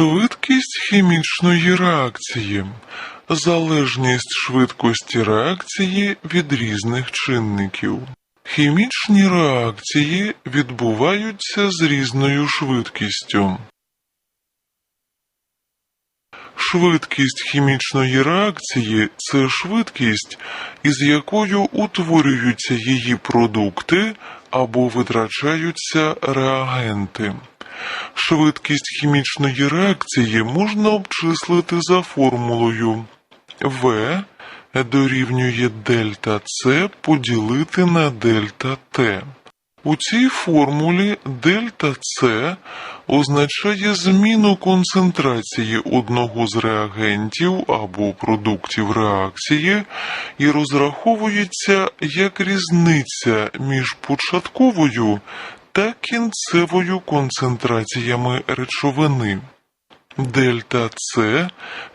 Швидкість хімічної реакції залежність швидкості реакції від різних чинників. Хімічні реакції відбуваються з різною швидкістю. Швидкість хімічної реакції це швидкість, із якою утворюються її продукти або витрачаються реагенти. Швидкість хімічної реакції можна обчислити за формулою В дорівнює дельта С поділити на дельта Т. У цій формулі дельта С означає зміну концентрації одного з реагентів або продуктів реакції і розраховується як різниця між початковою та кінцевою концентраціями речовини. Дельта С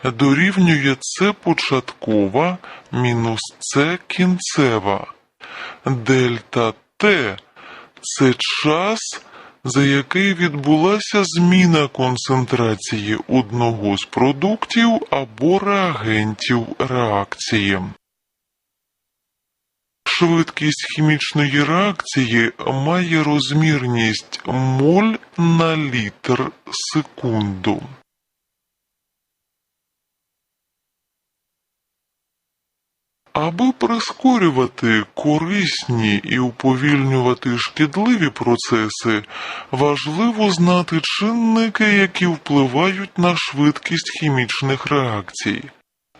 дорівнює С початкова мінус С кінцева. Дельта Т це час, за який відбулася зміна концентрації одного з продуктів або реагентів реакції. Швидкість хімічної реакції має розмірність моль на літр секунду. Аби прискорювати корисні і уповільнювати шкідливі процеси, важливо знати чинники, які впливають на швидкість хімічних реакцій.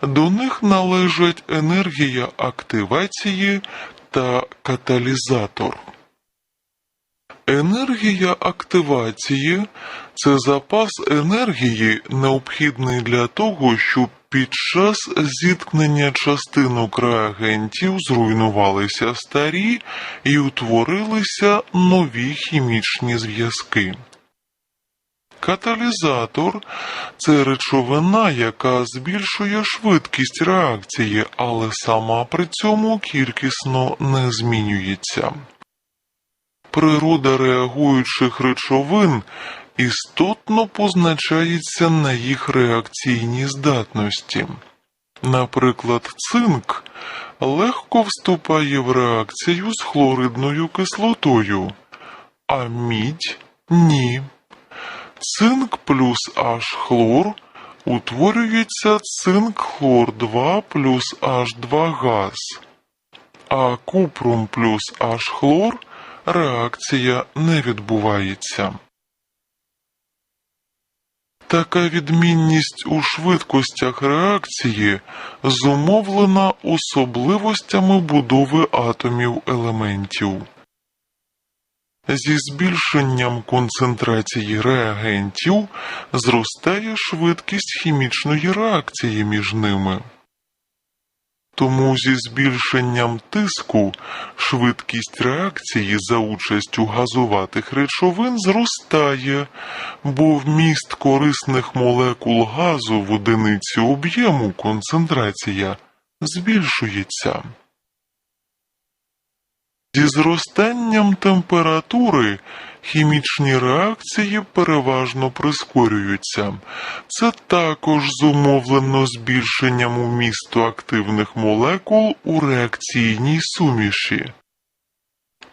До них належать енергія активації та каталізатор. Енергія активації це запас енергії, необхідний для того, щоб під час зіткнення частинок реагентів зруйнувалися старі і утворилися нові хімічні зв'язки. Каталізатор це речовина, яка збільшує швидкість реакції, але сама при цьому кількісно не змінюється. Природа реагуючих речовин істотно позначається на їх реакційній здатності. Наприклад, цинк легко вступає в реакцію з хлоридною кислотою, а мідь ні. Цинк плюс H хлор утворюється цинк хлор 2 плюс H2 газ, а купрум плюс H хлор реакція не відбувається. Така відмінність у швидкостях реакції зумовлена особливостями будови атомів елементів. Зі збільшенням концентрації реагентів зростає швидкість хімічної реакції між ними. Тому зі збільшенням тиску швидкість реакції за участю газуватих речовин зростає, бо вміст корисних молекул газу в одиниці об'єму концентрація збільшується. Зі зростанням температури хімічні реакції переважно прискорюються. Це також зумовлено збільшенням вмісту активних молекул у реакційній суміші.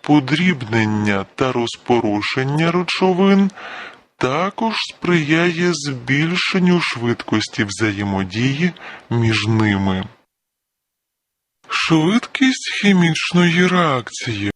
Подрібнення та розпорошення речовин також сприяє збільшенню швидкості взаємодії між ними. Швидкість хімічної реакції